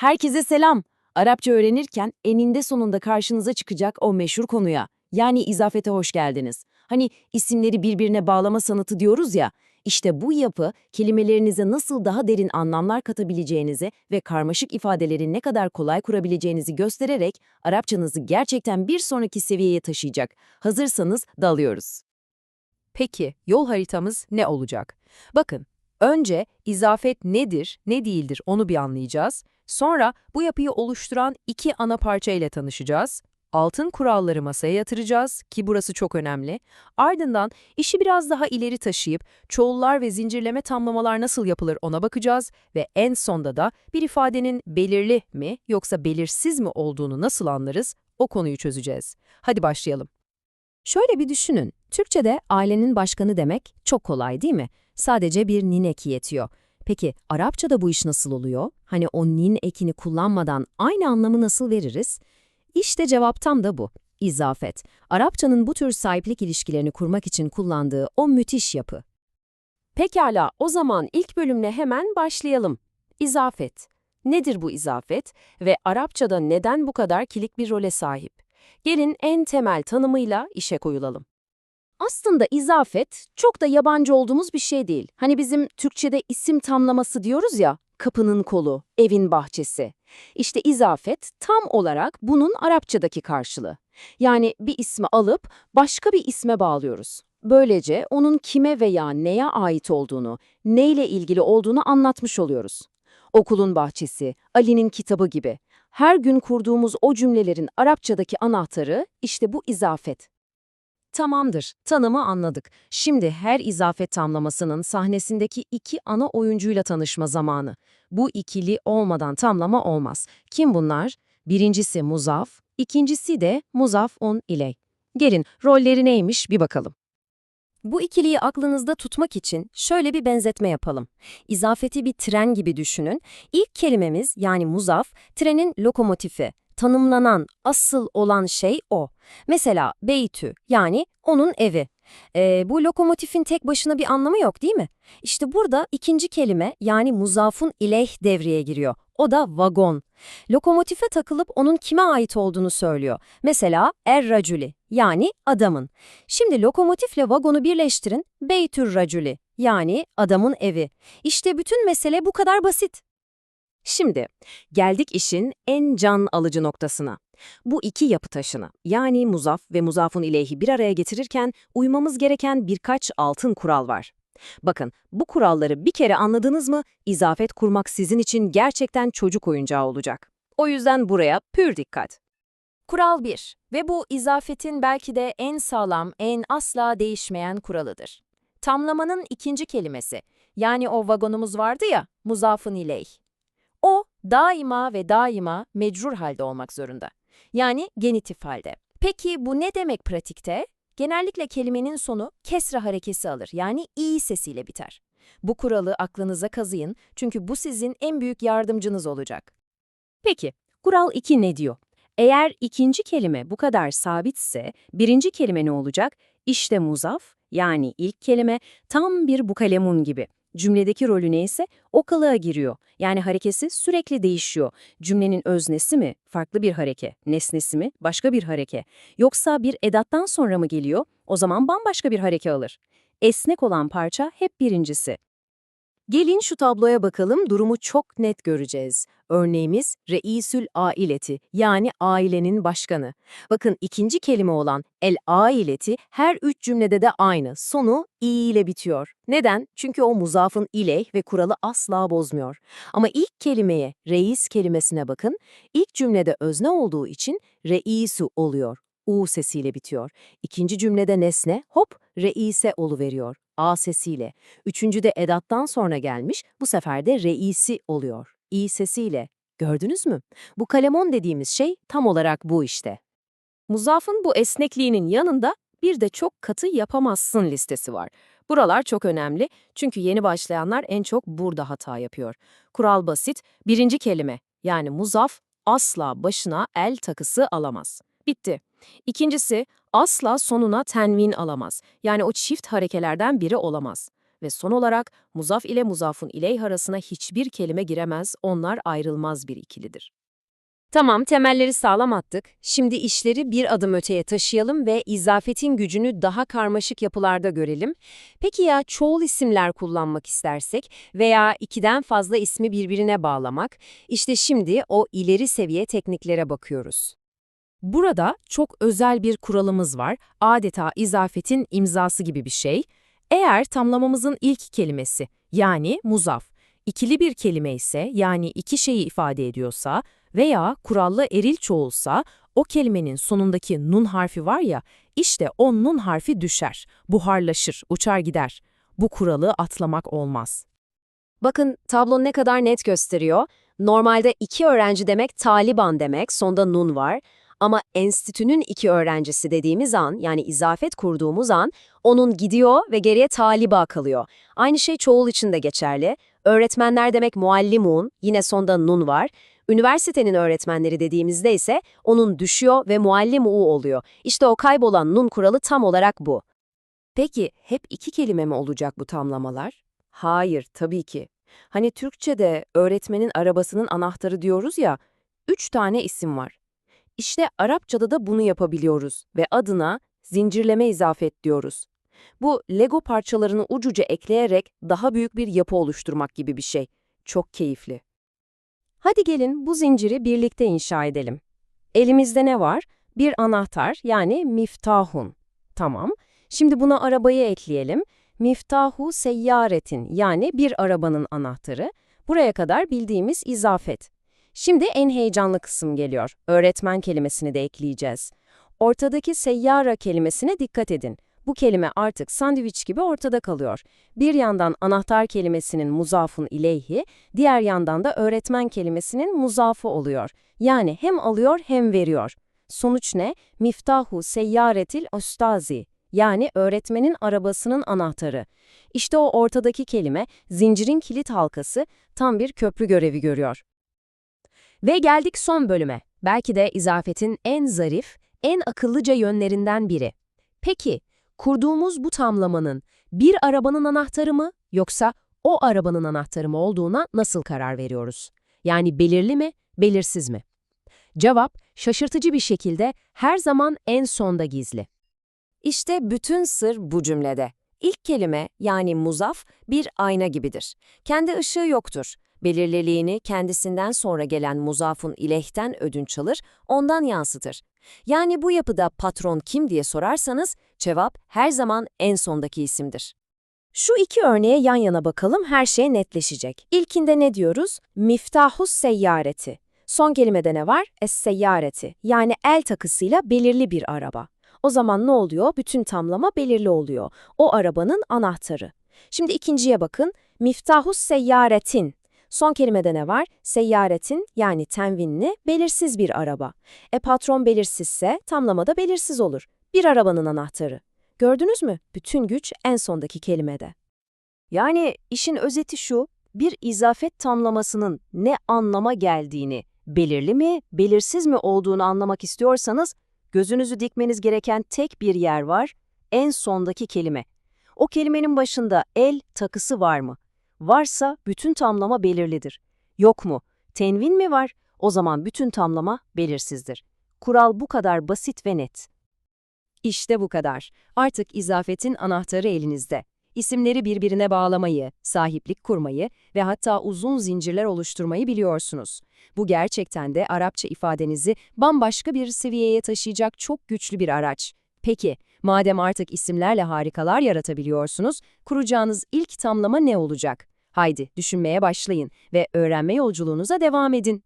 Herkese selam. Arapça öğrenirken eninde sonunda karşınıza çıkacak o meşhur konuya, yani izafete hoş geldiniz. Hani isimleri birbirine bağlama sanatı diyoruz ya, işte bu yapı kelimelerinize nasıl daha derin anlamlar katabileceğinizi ve karmaşık ifadeleri ne kadar kolay kurabileceğinizi göstererek Arapçanızı gerçekten bir sonraki seviyeye taşıyacak. Hazırsanız dalıyoruz. Peki yol haritamız ne olacak? Bakın, önce izafet nedir, ne değildir onu bir anlayacağız. Sonra bu yapıyı oluşturan iki ana parça ile tanışacağız. Altın kuralları masaya yatıracağız ki burası çok önemli. Ardından işi biraz daha ileri taşıyıp çoğullar ve zincirleme tamlamalar nasıl yapılır ona bakacağız ve en sonda da bir ifadenin belirli mi yoksa belirsiz mi olduğunu nasıl anlarız o konuyu çözeceğiz. Hadi başlayalım. Şöyle bir düşünün. Türkçe'de ailenin başkanı demek çok kolay değil mi? Sadece bir nin eki yetiyor. Peki Arapçada bu iş nasıl oluyor? Hani o nin ekini kullanmadan aynı anlamı nasıl veririz? İşte cevap tam da bu. İzafet. Arapçanın bu tür sahiplik ilişkilerini kurmak için kullandığı o müthiş yapı. Pekala, o zaman ilk bölümle hemen başlayalım. İzafet. Nedir bu izafet ve Arapçada neden bu kadar kilit bir role sahip? Gelin en temel tanımıyla işe koyulalım. Aslında izafet çok da yabancı olduğumuz bir şey değil. Hani bizim Türkçe'de isim tamlaması diyoruz ya, kapının kolu, evin bahçesi. İşte izafet tam olarak bunun Arapçadaki karşılığı. Yani bir ismi alıp başka bir isme bağlıyoruz. Böylece onun kime veya neye ait olduğunu, neyle ilgili olduğunu anlatmış oluyoruz. Okulun bahçesi, Ali'nin kitabı gibi. Her gün kurduğumuz o cümlelerin Arapçadaki anahtarı işte bu izafet. Tamamdır, tanımı anladık. Şimdi her izafet tamlamasının sahnesindeki iki ana oyuncuyla tanışma zamanı. Bu ikili olmadan tamlama olmaz. Kim bunlar? Birincisi muzaf, ikincisi de muzaf on ile. Gelin, rolleri neymiş bir bakalım. Bu ikiliyi aklınızda tutmak için şöyle bir benzetme yapalım. İzafeti bir tren gibi düşünün. İlk kelimemiz yani muzaf, trenin lokomotifi. Tanımlanan, asıl olan şey o. Mesela beytü yani onun evi. Ee, bu lokomotifin tek başına bir anlamı yok değil mi? İşte burada ikinci kelime yani muzafun ileyh devreye giriyor. O da vagon. Lokomotife takılıp onun kime ait olduğunu söylüyor. Mesela er-raculi yani adamın. Şimdi lokomotifle vagonu birleştirin beytür raculi yani adamın evi. İşte bütün mesele bu kadar basit. Şimdi geldik işin en can alıcı noktasına. Bu iki yapı taşını yani muzaf ve muzafun ileyhi bir araya getirirken uymamız gereken birkaç altın kural var. Bakın bu kuralları bir kere anladınız mı izafet kurmak sizin için gerçekten çocuk oyuncağı olacak. O yüzden buraya pür dikkat. Kural 1 ve bu izafetin belki de en sağlam, en asla değişmeyen kuralıdır. Tamlamanın ikinci kelimesi yani o vagonumuz vardı ya muzafın ileyh. Daima ve daima mecrur halde olmak zorunda. Yani genitif halde. Peki bu ne demek pratikte? Genellikle kelimenin sonu kesra harekesi alır yani i sesiyle biter. Bu kuralı aklınıza kazıyın çünkü bu sizin en büyük yardımcınız olacak. Peki, kural 2 ne diyor? Eğer ikinci kelime bu kadar sabitse birinci kelime ne olacak? İşte muzaf yani ilk kelime tam bir bukalemun gibi. Cümledeki rolü neyse o kalığa giriyor. Yani harekesi sürekli değişiyor. Cümlenin öznesi mi? Farklı bir hareke. Nesnesi mi? Başka bir hareke. Yoksa bir edattan sonra mı geliyor? O zaman bambaşka bir hareke alır. Esnek olan parça hep birincisi. Gelin şu tabloya bakalım, durumu çok net göreceğiz. Örneğimiz reisül aileti yani ailenin başkanı. Bakın ikinci kelime olan el aileti her üç cümlede de aynı. Sonu i ile bitiyor. Neden? Çünkü o muzafın ileyh ve kuralı asla bozmuyor. Ama ilk kelimeye reis kelimesine bakın. İlk cümlede özne olduğu için reisu oluyor. U sesiyle bitiyor. İkinci cümlede nesne hop reise oluveriyor. A sesiyle. Üçüncüde edattan sonra gelmiş, bu sefer de reisi oluyor. İ sesiyle. Gördünüz mü? Bu kalemon dediğimiz şey tam olarak bu işte. Muzafın bu esnekliğinin yanında bir de çok katı yapamazsın listesi var. Buralar çok önemli çünkü yeni başlayanlar en çok burada hata yapıyor. Kural basit, birinci kelime yani muzaf asla başına el takısı alamaz. Bitti. İkincisi, asla sonuna tenvin alamaz. Yani o çift harekelerden biri olamaz. Ve son olarak muzaf ile muzafun ileyh arasına hiçbir kelime giremez, onlar ayrılmaz bir ikilidir. Tamam, temelleri sağlam attık. Şimdi işleri bir adım öteye taşıyalım ve izafetin gücünü daha karmaşık yapılarda görelim. Peki ya çoğul isimler kullanmak istersek veya ikiden fazla ismi birbirine bağlamak? İşte şimdi o ileri seviye tekniklere bakıyoruz. Burada çok özel bir kuralımız var. Adeta izafetin imzası gibi bir şey. Eğer tamlamamızın ilk kelimesi yani muzaf, ikili bir kelime ise yani iki şeyi ifade ediyorsa veya kurallı eril çoğulsa o kelimenin sonundaki nun harfi var ya işte o nun harfi düşer, buharlaşır, uçar gider. Bu kuralı atlamak olmaz. Bakın tablo ne kadar net gösteriyor. Normalde iki öğrenci demek Taliban demek, sonda nun var. Ama enstitünün iki öğrencisi dediğimiz an, yani izafet kurduğumuz an, onun gidiyor ve geriye taliba kalıyor. Aynı şey çoğul için de geçerli. Öğretmenler demek muallimun, yine sonda nun var. Üniversitenin öğretmenleri dediğimizde ise onun düşüyor ve muallimu oluyor. İşte o kaybolan nun kuralı tam olarak bu. Peki hep iki kelime mi olacak bu tamlamalar? Hayır, tabii ki. Hani Türkçe'de öğretmenin arabasının anahtarı diyoruz ya, üç tane isim var. İşte Arapçada da bunu yapabiliyoruz ve adına zincirleme izafet diyoruz. Bu Lego parçalarını ucuca ekleyerek daha büyük bir yapı oluşturmak gibi bir şey. Çok keyifli. Hadi gelin bu zinciri birlikte inşa edelim. Elimizde ne var? Bir anahtar yani miftahun. Tamam. Şimdi buna arabayı ekleyelim. Miftahu seyyaretin yani bir arabanın anahtarı. Buraya kadar bildiğimiz izafet. Şimdi en heyecanlı kısım geliyor. Öğretmen kelimesini de ekleyeceğiz. Ortadaki seyyara kelimesine dikkat edin. Bu kelime artık sandviç gibi ortada kalıyor. Bir yandan anahtar kelimesinin muzafun ileyhi, diğer yandan da öğretmen kelimesinin muzafı oluyor. Yani hem alıyor hem veriyor. Sonuç ne? Miftahu seyyaretil ostazi. Yani öğretmenin arabasının anahtarı. İşte o ortadaki kelime, zincirin kilit halkası, tam bir köprü görevi görüyor. Ve geldik son bölüme. Belki de izafetin en zarif, en akıllıca yönlerinden biri. Peki, kurduğumuz bu tamlamanın bir arabanın anahtarı mı yoksa o arabanın anahtarı mı olduğuna nasıl karar veriyoruz? Yani belirli mi, belirsiz mi? Cevap, şaşırtıcı bir şekilde her zaman en sonda gizli. İşte bütün sır bu cümlede. İlk kelime yani muzaf bir ayna gibidir. Kendi ışığı yoktur. Belirliliğini kendisinden sonra gelen muzafun ilehten ödünç alır, ondan yansıtır. Yani bu yapıda patron kim diye sorarsanız cevap her zaman en sondaki isimdir. Şu iki örneğe yan yana bakalım her şey netleşecek. İlkinde ne diyoruz? Miftahus seyyareti. Son kelimede ne var? Es-seyyareti. Yani el takısıyla belirli bir araba. O zaman ne oluyor? Bütün tamlama belirli oluyor. O arabanın anahtarı. Şimdi ikinciye bakın. Miftahus seyyaretin. Son kelimede ne var? Seyyaretin yani tenvinli, belirsiz bir araba. E patron belirsizse tamlamada belirsiz olur. Bir arabanın anahtarı. Gördünüz mü? Bütün güç en sondaki kelimede. Yani işin özeti şu, bir izafet tamlamasının ne anlama geldiğini, belirli mi, belirsiz mi olduğunu anlamak istiyorsanız, gözünüzü dikmeniz gereken tek bir yer var, en sondaki kelime. O kelimenin başında el takısı var mı? Varsa bütün tamlama belirlidir. Yok mu? Tenvin mi var? O zaman bütün tamlama belirsizdir. Kural bu kadar basit ve net. İşte bu kadar. Artık izafetin anahtarı elinizde. İsimleri birbirine bağlamayı, sahiplik kurmayı ve hatta uzun zincirler oluşturmayı biliyorsunuz. Bu gerçekten de Arapça ifadenizi bambaşka bir seviyeye taşıyacak çok güçlü bir araç. Peki, madem artık isimlerle harikalar yaratabiliyorsunuz, kuracağınız ilk tamlama ne olacak? Haydi düşünmeye başlayın ve öğrenme yolculuğunuza devam edin.